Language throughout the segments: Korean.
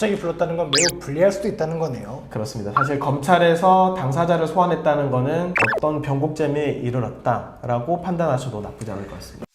갑자기 불렀다는 건 매우 불리할 수도 있다는 거네요. 그렇습니다. 사실 검찰에서 당사자를 소환했다는 것은 어떤 변곡점에 이르렀다라고 판단하셔도 나쁘지 않을 것 같습니다.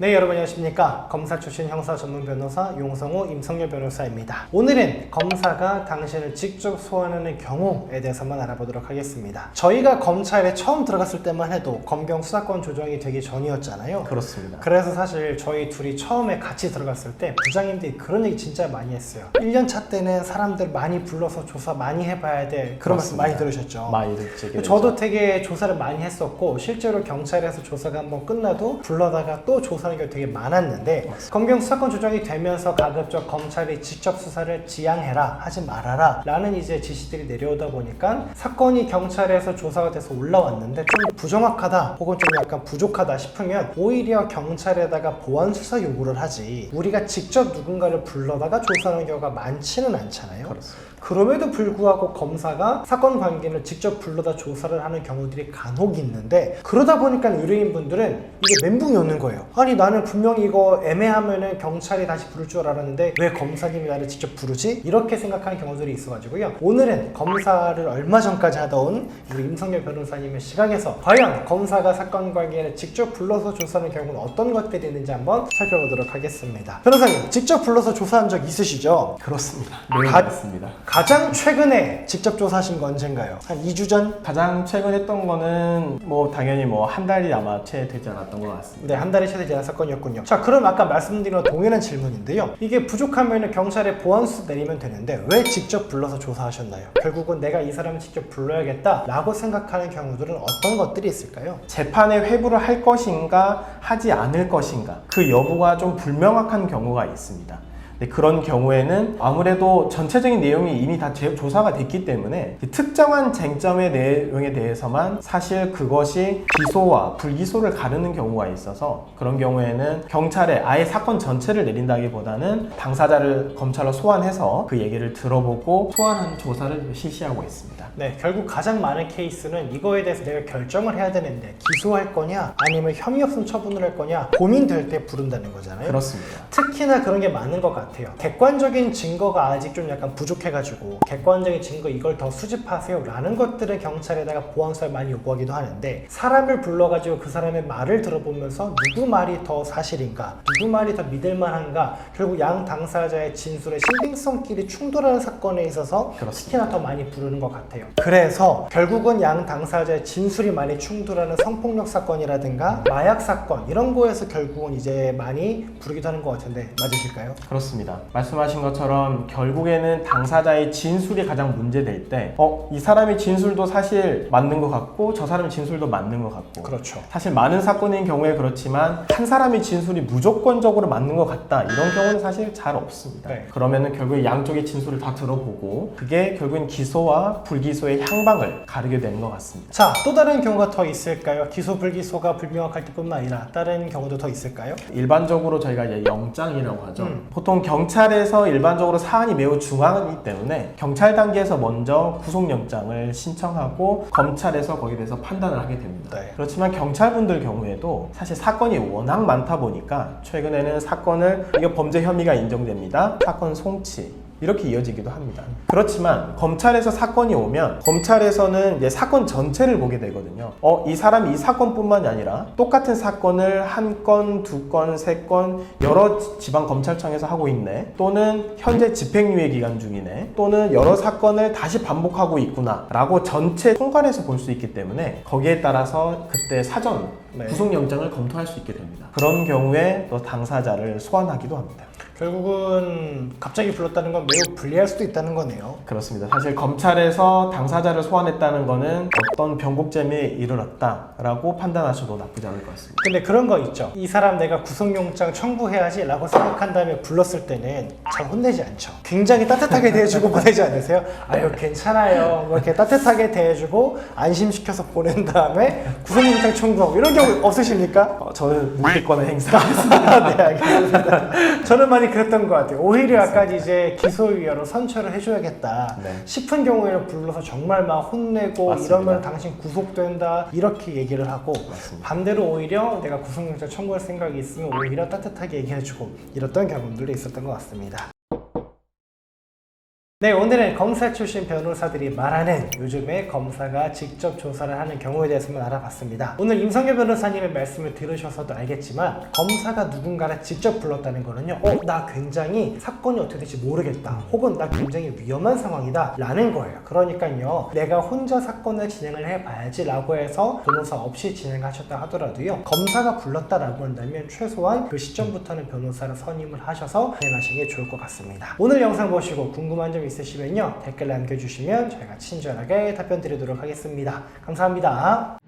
네 여러분 안녕하십니까? 검사 출신 형사 전문 변호사 용성호 임성열 변호사입니다. 오늘은 검사가 당신을 직접 소환하는 경우에 대해서만 알아보도록 하겠습니다. 저희가 검찰에 처음 들어갔을 때만 해도 검경 수사권 조정이 되기 전이었잖아요. 그렇습니다. 그래서 사실 저희 둘이 처음에 같이 들어갔을 때 부장님들이 그런 얘기 진짜 많이 했어요. 1년 차 때는 사람들 많이 불러서 조사 많이 해봐야 돼 그런 말씀 그렇습니다. 많이 들으셨죠? 많이 듣게 저도 되게 조사를 많이 했었고 실제로 경찰에서 조사가 한번 끝나도 불러다가 또 조사 하는 게 되게 많았는데 검경 수사권 조정이 되면서 가급적 검찰이 직접 수사를 지양해라 하지 말아라 라는 이제 지시들이 내려오다 보니까 사건이 경찰에서 조사가 돼서 올라왔는데 좀 부정확하다 혹은 좀 약간 부족하다 싶으면 오히려 경찰에다가 보완 수사 요구를 하지 우리가 직접 누군가를 불러다가 조사하는 경우가 많지는 않잖아요. 그렇습니다. 그럼에도 불구하고 검사가 사건 관계를 직접 불러다 조사를 하는 경우들이 간혹 있는데 그러다 보니까 의뢰인 분들은 이게 멘붕이 오는 거예요. 아니 나는 분명히 이거 애매하면은 경찰이 다시 부를 줄 알았는데 왜 검사님이 나를 직접 부르지? 이렇게 생각하는 경우들이 있어가지고요. 오늘은 검사를 얼마 전까지 하던 우리 임성열 변호사님의 시각에서 과연 검사가 사건 관계를 직접 불러서 조사하는 경우는 어떤 것들이 있는지 한번 살펴보도록 하겠습니다. 변호사님 직접 불러서 조사한 적 있으시죠? 그렇습니다. 매우 가- 많습니다. 가장 최근에 직접 조사하신 건 언젠가요? 한 2주 전? 가장 최근 했던 거는 뭐 당연히 뭐 한 달이 아마 채 되지 않았던 것 같습니다. 네, 한 달이 채 되지 않은 사건이었군요. 자, 그럼 아까 말씀드린 동일한 질문인데요. 이게 부족하면 경찰에 보안수 내리면 되는데 왜 직접 불러서 조사하셨나요? 결국은 내가 이 사람을 직접 불러야겠다 라고 생각하는 경우들은 어떤 것들이 있을까요? 재판에 회부를 할 것인가 하지 않을 것인가 그 여부가 좀 불명확한 경우가 있습니다. 네, 그런 경우에는 아무래도 전체적인 내용이 이미 다 제- 조사가 됐기 때문에 그 특정한 쟁점의 내용에 대해서만 사실 그것이 기소와 불기소를 가르는 경우가 있어서 그런 경우에는 경찰에 아예 사건 전체를 내린다기보다는 당사자를 검찰로 소환해서 그 얘기를 들어보고 소환한 조사를 실시하고 있습니다. 네, 결국 가장 많은 케이스는 이거에 대해서 내가 결정을 해야 되는데 기소할 거냐 아니면 혐의 없음 처분을 할 거냐 고민될 때 부른다는 거잖아요. 그렇습니다. 특히나 그런 게 많은 것 같아요. 객관적인 증거가 아직 좀 약간 부족해가지고 객관적인 증거 이걸 더 수집하세요라는 것들을 경찰에다가 보안수사를 많이 요구하기도 하는데 사람을 불러가지고 그 사람의 말을 들어보면서 누구 말이 더 사실인가, 누구 말이 더 믿을만한가, 결국 양 당사자의 진술의 신빙성끼리 충돌하는 사건에 있어서. 특히나 더 많이 부르는 것 같아요. 그래서 결국은 양 당사자의 진술이 많이 충돌하는 성폭력 사건이라든가 마약 사건 이런 거에서 결국은 이제 많이 부르기도 하는 것 같은데 맞으실까요? 그렇습니다. 말씀하신 것처럼 결국에는 당사자의 진술이 가장 문제될 때, 어, 이 사람의 진술도 사실 맞는 것 같고, 저 사람의 진술도 맞는 것 같고. 그렇죠. 사실 많은 사건인 경우에 그렇지만, 한 사람의 진술이 무조건적으로 맞는 것 같다. 이런 경우는 사실 잘 없습니다. 네. 그러면은 결국 양쪽의 진술을 다 들어보고, 그게 결국엔 기소와 불기소의 향방을 가르게 되는 것 같습니다. 자, 또 다른 경우가 더 있을까요? 기소 불기소가 불명확할 때뿐만 아니라 다른 경우도 더 있을까요? 일반적으로 저희가 이제 영장이라고 하죠. 음. 보통 경찰에서 일반적으로 사안이 매우 중앙이기 때문에 경찰 단계에서 먼저 구속영장을 신청하고 검찰에서 거기에 대해서 판단을 하게 됩니다. 네. 그렇지만 경찰분들 경우에도 사실 사건이 워낙 많다 보니까 최근에는 사건을 이거 범죄 혐의가 인정됩니다. 사건 송치. 이렇게 이어지기도 합니다. 그렇지만 검찰에서 사건이 오면 검찰에서는 사건 전체를 보게 되거든요. 어, 이 사람이 이 사건뿐만이 아니라 똑같은 사건을 한 건, 두 건, 세 건 여러 지방 검찰청에서 하고 있네. 또는 현재 집행유예 기간 중이네. 또는 여러 사건을 다시 반복하고 있구나라고 전체 총괄해서 볼 수 있기 때문에 거기에 따라서 그 때 사전 네. 구속영장을 검토할 수 있게 됩니다. 그런 경우에 또 당사자를 소환하기도 합니다. 결국은 갑자기 불렀다는 건 매우 불리할 수도 있다는 거네요. 그렇습니다. 사실 검찰에서 당사자를 소환했다는 것은 어떤 변곡점에 이르렀다라고 판단하셔도 나쁘지 않을 것 같습니다. 근데 그런 거 있죠. 이 사람 내가 구속영장 청구해야지 라고 생각한 다음에 불렀을 때는 잘 혼내지 않죠. 굉장히 따뜻하게 대해주고 보내지 않으세요? 아유, 괜찮아요. 뭐 이렇게 따뜻하게 대해주고 안심시켜서 보낸 다음에 구속영장 청구하고 이런 경우 없으십니까? 어, 저는 무기권을 행사하겠습니다. 네, 알겠습니다. 저는 많이 그랬던 것 같아요. 오히려 약간 이제 기소유예로 선처를 해줘야겠다 네. 싶은 경우에는 불러서 정말 막 혼내고 맞습니다. 이러면 당신 구속된다 이렇게 얘기를 하고 맞습니다. 반대로 오히려 내가 구속영장 청구할 생각이 있으면 오히려 따뜻하게 얘기해주고 이랬던 경험들도 있었던 것 같습니다. 네, 오늘은 검사 출신 변호사들이 말하는 요즘에 검사가 직접 조사를 하는 경우에 대해서만 알아봤습니다. 오늘 임성현 변호사님의 말씀을 들으셔서도 알겠지만 검사가 누군가를 직접 불렀다는 거는요. 어, 나 굉장히 사건이 어떻게 될지 모르겠다. 혹은 나 굉장히 위험한 상황이다. 라는 거예요. 그러니까요. 내가 혼자 사건을 진행을 해봐야지 라고 해서 변호사 없이 진행하셨다 하더라도요. 검사가 불렀다라고 한다면 최소한 그 시점부터는 변호사를 선임을 하셔서 진행하시는 게 좋을 것 같습니다. 오늘 영상 보시고 궁금한 점 있으시면요. 댓글 남겨주시면 저희가 친절하게 답변 드리도록 하겠습니다. 감사합니다.